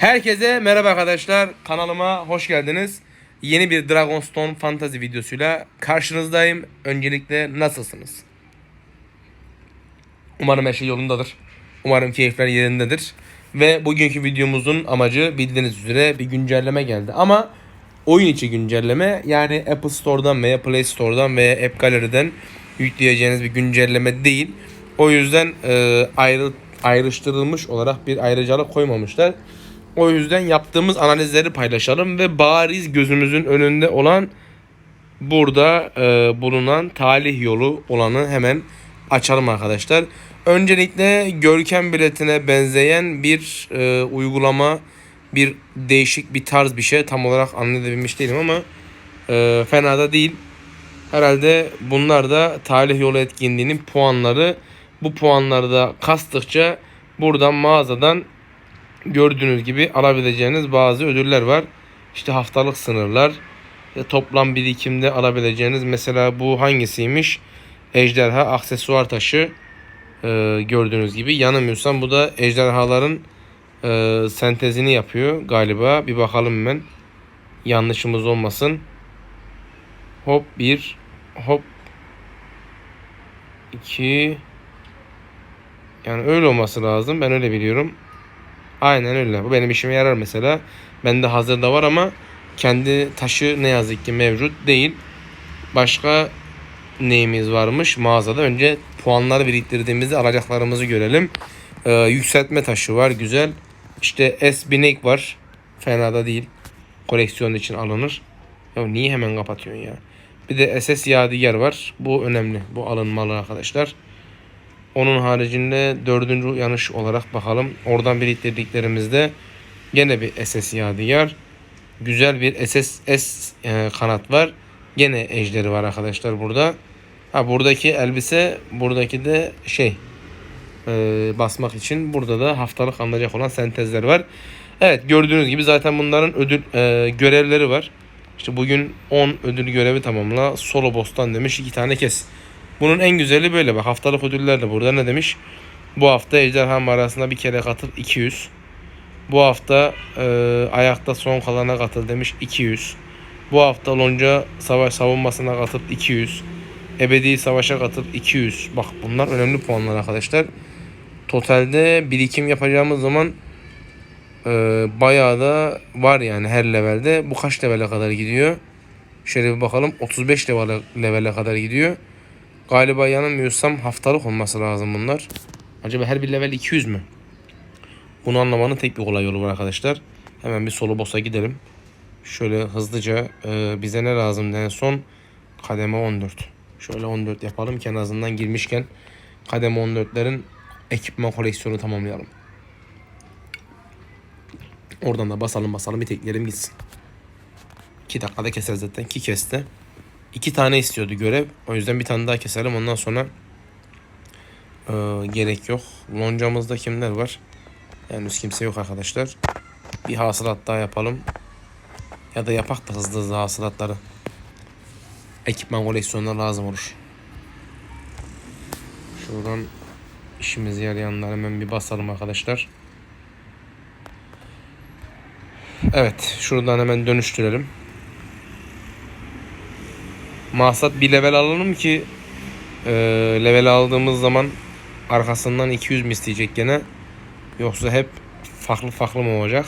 Herkese merhaba arkadaşlar. Kanalıma hoş geldiniz. Yeni bir Dragonstone Fantasy videosuyla karşınızdayım. Öncelikle nasılsınız? Umarım her şey yolundadır. Umarım keyifler yerindedir. Ve bugünkü videomuzun amacı bildiğiniz üzere bir güncelleme geldi. Ama oyun içi güncelleme yani Apple Store'dan veya Play Store'dan veya App Gallery'den yükleyeceğiniz bir güncelleme değil. O yüzden e, ayrı ayrıştırılmış olarak bir ayrıcalık koymamışlar. O yüzden yaptığımız analizleri paylaşalım ve bariz gözümüzün önünde olan burada e, bulunan talih yolu olanı hemen açalım arkadaşlar. Öncelikle görkem biletine benzeyen bir e, uygulama, bir değişik bir tarz bir şey tam olarak anlayabilmiş değilim ama e, fena da değil. Herhalde bunlar da talih yolu etkinliğinin puanları. Bu puanları da kastıkça buradan mağazadan gördüğünüz gibi alabileceğiniz bazı ödüller var. İşte haftalık sınırlar, e, toplam birikimde alabileceğiniz mesela bu hangisiymiş? Ejderha aksesuar taşı e, gördüğünüz gibi yanılmıyorsam bu da ejderhaların e, sentezini yapıyor galiba. Bir bakalım hemen. Yanlışımız olmasın. Hop bir, hop iki. Yani öyle olması lazım. Ben öyle biliyorum. Aynen öyle. Bu benim işime yarar mesela. Bende hazırda var ama kendi taşı ne yazık ki mevcut değil. Başka neyimiz varmış mağazada? Önce puanları biriktirdiğimizde alacaklarımızı görelim. Ee, yükseltme taşı var. Güzel. İşte S binek var. Fena da değil. Koleksiyon için alınır. Ya niye hemen kapatıyorsun ya? Bir de SS Yadigar var. Bu önemli. Bu alınmalı arkadaşlar. Onun haricinde dördüncü yanış olarak bakalım. Oradan biriktirdiklerimizde gene bir SS Yadigar. Güzel bir SS S e, kanat var. Gene ejderi var arkadaşlar burada. Ha buradaki elbise buradaki de şey e, basmak için burada da haftalık alınacak olan sentezler var. Evet gördüğünüz gibi zaten bunların ödül e, görevleri var. İşte bugün 10 ödül görevi tamamla. Solo boss'tan demiş iki tane kes. Bunun en güzeli böyle bak haftalık ödüller de burada ne demiş? Bu hafta ejderha mağarasına bir kere katıl 200. Bu hafta e, ayakta son kalana katıl demiş 200. Bu hafta lonca savaş savunmasına katıl 200. Ebedi savaşa katıl 200. Bak bunlar önemli puanlar arkadaşlar. Totalde birikim yapacağımız zaman e, bayağı da var yani her levelde. Bu kaç levele kadar gidiyor? Şöyle bir bakalım. 35 levele, levele kadar gidiyor. Galiba yanılmıyorsam haftalık olması lazım bunlar. Acaba her bir level 200 mü? Bunu anlamanın tek bir kolay yolu var arkadaşlar. Hemen bir solo boss'a gidelim. Şöyle hızlıca e, bize ne lazım en son? Kademe 14. Şöyle 14 yapalım ki en azından girmişken kademe 14'lerin ekipman koleksiyonu tamamlayalım. Oradan da basalım basalım bir teklerim gitsin. 2 dakikada keser zaten. 2 kesti. İki tane istiyordu görev. O yüzden bir tane daha keselim. Ondan sonra e, gerek yok. Loncamızda kimler var? Henüz kimse yok arkadaşlar. Bir hasılat daha yapalım. Ya da yapak da hızlı hızlı hasılatları. Ekipman koleksiyonuna lazım olur. Şuradan işimize yarayanları hemen bir basalım arkadaşlar. Evet. Şuradan hemen dönüştürelim. Maksat bir level alalım ki e, level aldığımız zaman arkasından 200 mi isteyecek gene. Yoksa hep farklı farklı mı olacak?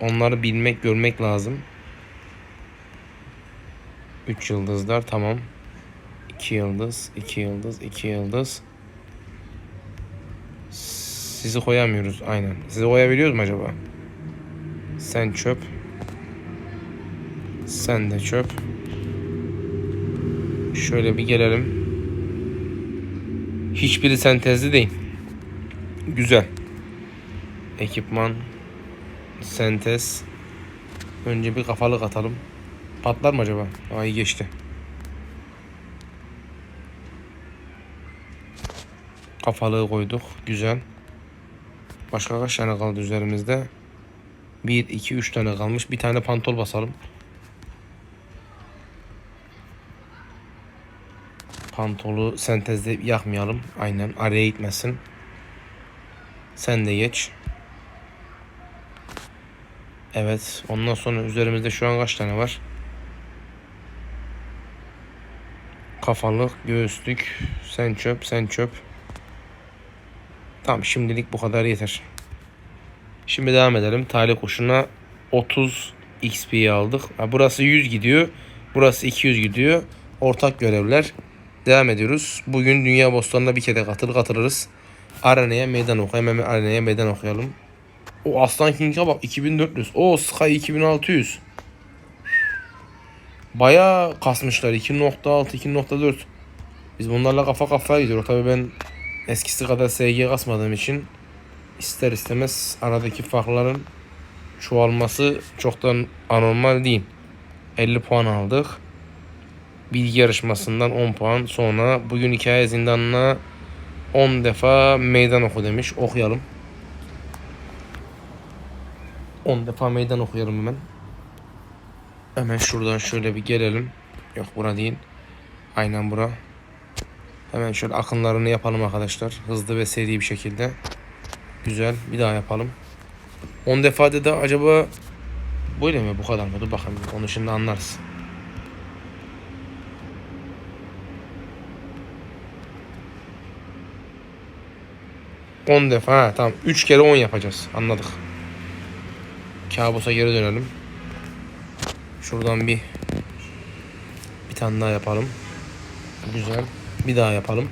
Onları bilmek, görmek lazım. 3 yıldızlar tamam. 2 yıldız, 2 yıldız, 2 yıldız. Sizi koyamıyoruz aynen. Sizi koyabiliyoruz mu acaba? Sen çöp. Sen de çöp. Şöyle bir gelelim. Hiçbiri sentezli değil. Güzel. Ekipman. Sentez. Önce bir kafalık atalım. Patlar mı acaba? İyi geçti. Kafalığı koyduk. Güzel. Başka kaç tane kaldı üzerimizde? 1, 2, 3 tane kalmış. Bir tane pantol basalım. Pantolu sentezde yakmayalım. Aynen araya gitmesin. Sen de geç. Evet. Ondan sonra üzerimizde şu an kaç tane var? Kafalık, göğüslük, sen çöp, sen çöp. Tamam şimdilik bu kadar yeter. Şimdi devam edelim. Talih kuşuna 30 XP aldık. Burası 100 gidiyor. Burası 200 gidiyor. Ortak görevler. Devam ediyoruz. Bugün Dünya Bostanı'na bir kere katıl katılırız. Arena'ya meydan oku. Hemen Arena'ya meydan okuyalım. O Aslan King'e bak 2400. O Sky 2600. Bayağı kasmışlar. 2.6 2.4. Biz bunlarla kafa kafaya gidiyoruz. Tabii ben eskisi kadar SG kasmadığım için ister istemez aradaki farkların çoğalması çoktan anormal değil. 50 puan aldık. Bilgi yarışmasından 10 puan. Sonra bugün hikaye zindanına 10 defa meydan oku demiş. Okuyalım. 10 defa meydan okuyalım hemen. Hemen şuradan şöyle bir gelelim. Yok bura değil. Aynen bura. Hemen şöyle akınlarını yapalım arkadaşlar. Hızlı ve seri bir şekilde. Güzel. Bir daha yapalım. 10 defa dedi acaba böyle mi bu kadar mı? Dur bakalım. Onu şimdi anlarız. On defa ha tamam. 3 kere 10 yapacağız. Anladık. Kabusa geri dönelim. Şuradan bir bir tane daha yapalım. Güzel. Bir daha yapalım.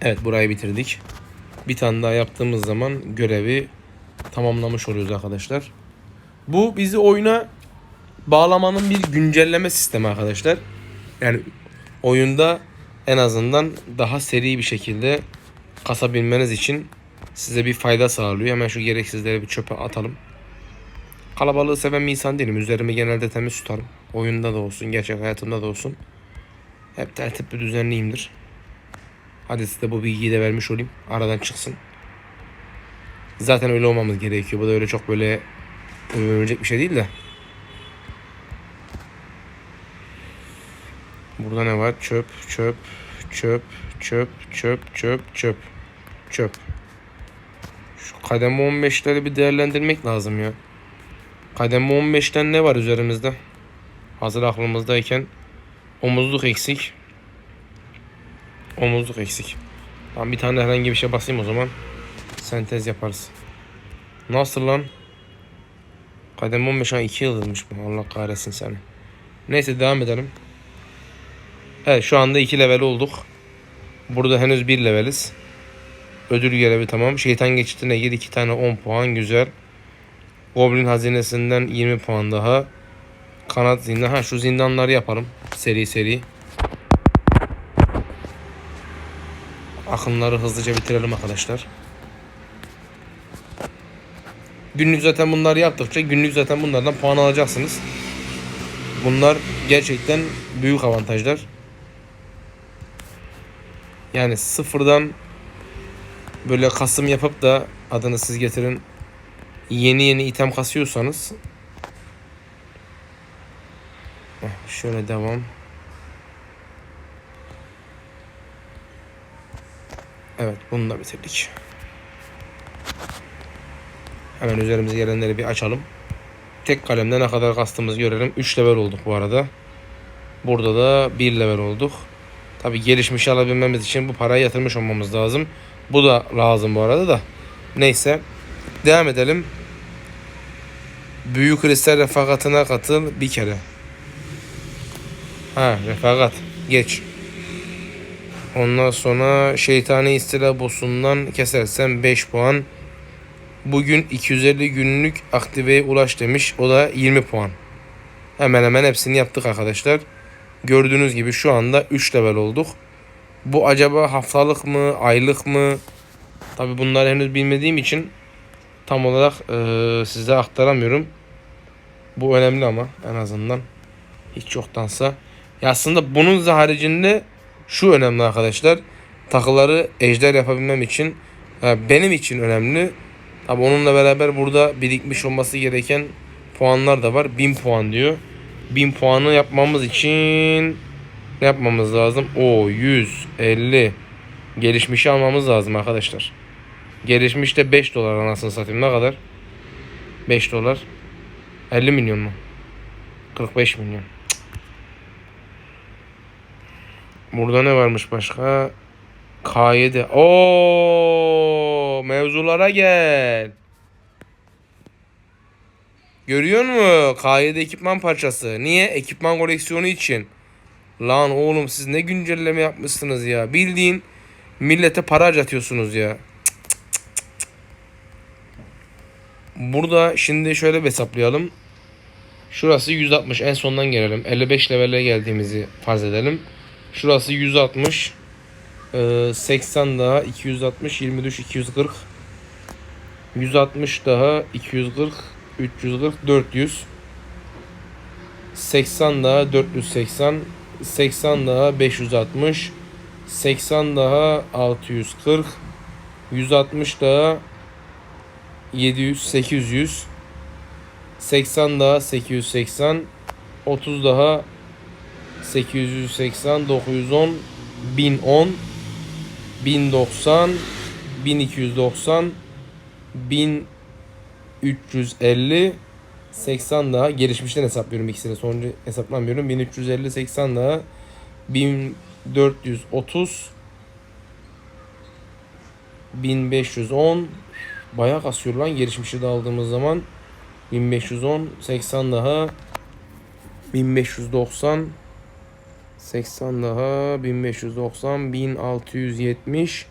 Evet burayı bitirdik. Bir tane daha yaptığımız zaman görevi tamamlamış oluyoruz arkadaşlar. Bu bizi oyuna bağlamanın bir güncelleme sistemi arkadaşlar. Yani oyunda en azından daha seri bir şekilde kasabilmeniz için size bir fayda sağlıyor. Hemen şu gereksizleri bir çöpe atalım. Kalabalığı seven bir insan değilim. Üzerimi genelde temiz tutarım. Oyunda da olsun, gerçek hayatımda da olsun. Hep tertipli düzenliyimdir. Hadi size bu bilgiyi de vermiş olayım. Aradan çıksın. Zaten öyle olmamız gerekiyor. Bu da öyle çok böyle övünecek bir şey değil de. Burada ne var? Çöp, çöp, çöp, çöp, çöp, çöp, çöp, çöp. Şu kademe 15'leri bir değerlendirmek lazım ya. Kademe 15'ten ne var üzerimizde? Hazır aklımızdayken. Omuzluk eksik. Omuzluk eksik. Tamam bir tane herhangi bir şey basayım o zaman. Sentez yaparız. Nasıl lan? Kademe 15 an 2 yıldızmış bu. Allah kahretsin seni. Neyse devam edelim. Evet şu anda 2 level olduk. Burada henüz 1 leveliz. Ödül görevi tamam. Şeytan geçitine gir 2 tane 10 puan güzel. Goblin hazinesinden 20 puan daha. Kanat zindan. Ha şu zindanları yapalım. Seri seri. Akımları hızlıca bitirelim arkadaşlar. Günlük zaten bunları yaptıkça günlük zaten bunlardan puan alacaksınız. Bunlar gerçekten büyük avantajlar. Yani sıfırdan böyle kasım yapıp da adını siz getirin yeni yeni item kasıyorsanız şöyle devam. Evet bunu da bitirdik. Hemen üzerimize gelenleri bir açalım. Tek kalemde ne kadar kastığımızı görelim. 3 level olduk bu arada. Burada da 1 level olduk. Tabi gelişmiş alabilmemiz için bu parayı yatırmış olmamız lazım. Bu da lazım bu arada da. Neyse. Devam edelim. Büyük kristal refakatına katıl bir kere. Ha refakat. Geç. Ondan sonra şeytani istila bossundan kesersen 5 puan. Bugün 250 günlük aktiveye ulaş demiş. O da 20 puan. Hemen hemen hepsini yaptık arkadaşlar. Gördüğünüz gibi şu anda 3 level olduk. Bu acaba haftalık mı, aylık mı? Tabi bunları henüz bilmediğim için tam olarak e, size aktaramıyorum. Bu önemli ama en azından hiç yoktansa. Ya aslında bunun haricinde şu önemli arkadaşlar. Takıları ejder yapabilmem için ha, benim için önemli. Tabi onunla beraber burada birikmiş olması gereken puanlar da var. 1000 puan diyor. 1000 puanı yapmamız için ne yapmamız lazım? O 150 gelişmişi almamız lazım arkadaşlar. Gelişmişte 5 dolar anasını satayım. Ne kadar? 5 dolar. 50 milyon mu? 45 milyon. Cık. Burada ne varmış başka? K7. Oo, mevzulara gel. Görüyor musun? K7 ekipman parçası. Niye? Ekipman koleksiyonu için. Lan oğlum siz ne güncelleme yapmışsınız ya. Bildiğin millete para harcatıyorsunuz ya. Burada şimdi şöyle bir hesaplayalım. Şurası 160 en sondan gelelim. 55 levele geldiğimizi farz edelim. Şurası 160. Ee, 80 daha 260 23 240 160 daha 240 340 400 80 daha 480 80 daha 560 80 daha 640 160 daha 700 800 80 daha 880 30 daha 880 910 1010 1090 1290 1350 80 daha gelişmişten hesaplıyorum ikisini. Sonuncu hesaplamıyorum. 1350 80 daha 1430 1510 bayağı kasıyor lan gelişmişi de aldığımız zaman. 1510 80 daha 1590 80 daha 1590 1670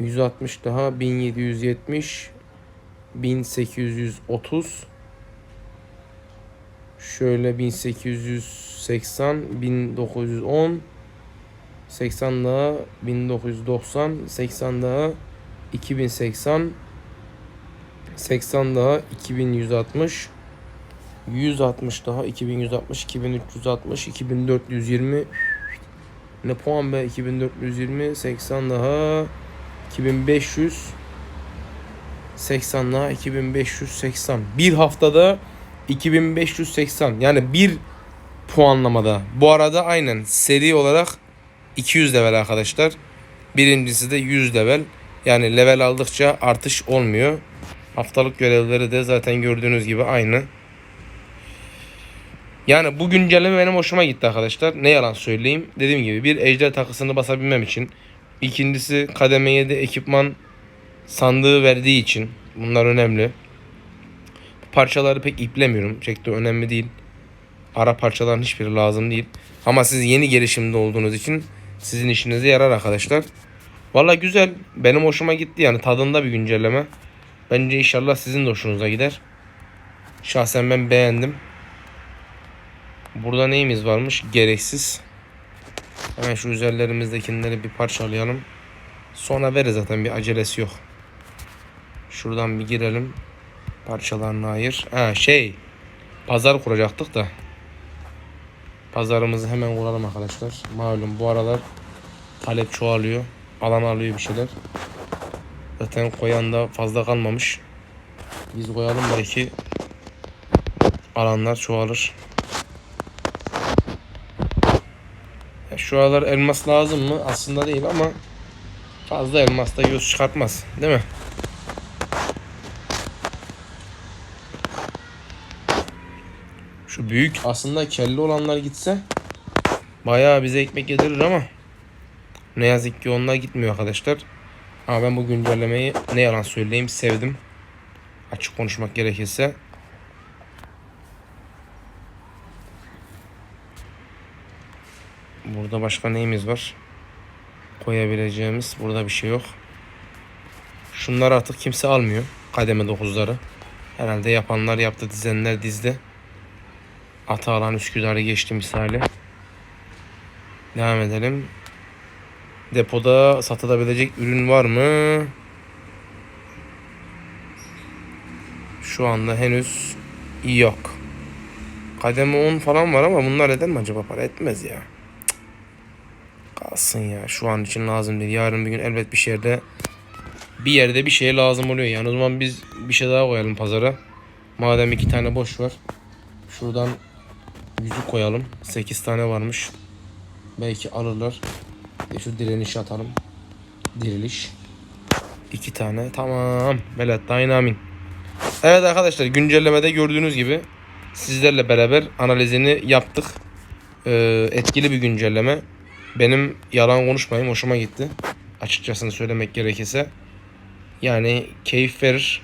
160 daha 1770 1830 şöyle 1880 1910 80 daha 1990 80 daha 2080 80 daha 2160 160 daha 2160 2360 2420 ne puan be? 2420 80 daha 2500 80 daha 2580 bir haftada 2580 yani bir puanlamada. Bu arada aynen seri olarak 200 level arkadaşlar. Birincisi de 100 level. Yani level aldıkça artış olmuyor. Haftalık görevleri de zaten gördüğünüz gibi aynı. Yani bu güncelleme benim hoşuma gitti arkadaşlar. Ne yalan söyleyeyim. Dediğim gibi bir ejder takısını basabilmem için. İkincisi kademeye de ekipman sandığı verdiği için. Bunlar önemli. Parçaları pek iplemiyorum. Çok da önemli değil. Ara parçaların hiçbiri lazım değil. Ama siz yeni gelişimde olduğunuz için sizin işinize yarar arkadaşlar. Valla güzel. Benim hoşuma gitti yani. Tadında bir güncelleme. Bence inşallah sizin de hoşunuza gider. Şahsen ben beğendim. Burada neyimiz varmış? Gereksiz. Hemen şu üzerlerimizdekileri bir parçalayalım. Sonra veririz zaten bir acelesi yok. Şuradan bir girelim. Parçalarını ayır. Ha şey. Pazar kuracaktık da. Pazarımızı hemen kuralım arkadaşlar. Malum bu aralar talep çoğalıyor. Alan alıyor bir şeyler. Zaten koyan da fazla kalmamış. Biz koyalım belki alanlar çoğalır. Şu aralar elmas lazım mı? Aslında değil ama fazla elmas da göz çıkartmaz. Değil mi? Büyük aslında kelli olanlar gitse bayağı bize ekmek yedirir ama ne yazık ki onlar gitmiyor arkadaşlar. Ama ben bu güncellemeyi ne yalan söyleyeyim sevdim. Açık konuşmak gerekirse. Burada başka neyimiz var? Koyabileceğimiz burada bir şey yok. Şunları artık kimse almıyor. Kademe 9'ları. Herhalde yapanlar yaptı, dizenler dizdi. Atalan Üsküdar'ı geçti misali. Devam edelim. Depoda satılabilecek ürün var mı? Şu anda henüz yok. Kademe 10 falan var ama bunlar eder mi acaba para etmez ya. Kalsın ya şu an için lazım değil. Yarın bir gün elbet bir şehirde bir yerde bir şeye lazım oluyor yani. O zaman biz bir şey daha koyalım pazara. Madem iki tane boş var. Şuradan yüzük koyalım. 8 tane varmış. Belki alırlar. Bir Şu direnişi atalım. Diriliş. İki tane. Tamam. Velat amin. Evet arkadaşlar güncellemede gördüğünüz gibi sizlerle beraber analizini yaptık. Ee, etkili bir güncelleme. Benim yalan konuşmayayım hoşuma gitti. Açıkçası söylemek gerekirse. Yani keyif verir.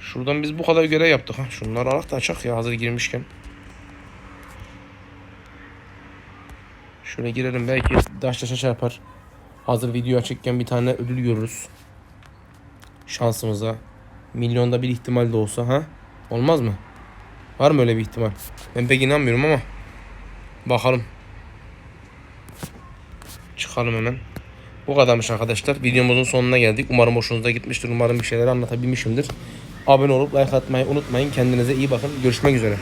Şuradan biz bu kadar görev yaptık. Ha. Şunları alak da açak ya hazır girmişken. Şöyle girelim belki daş taşa çarpar. Hazır video açıkken bir tane ödül görürüz. Şansımıza. Milyonda bir ihtimal de olsa ha. Olmaz mı? Var mı öyle bir ihtimal? Ben pek inanmıyorum ama. Bakalım. Çıkalım hemen. Bu kadarmış arkadaşlar. Videomuzun sonuna geldik. Umarım hoşunuza gitmiştir. Umarım bir şeyler anlatabilmişimdir. Abone olup like atmayı unutmayın. Kendinize iyi bakın. Görüşmek üzere.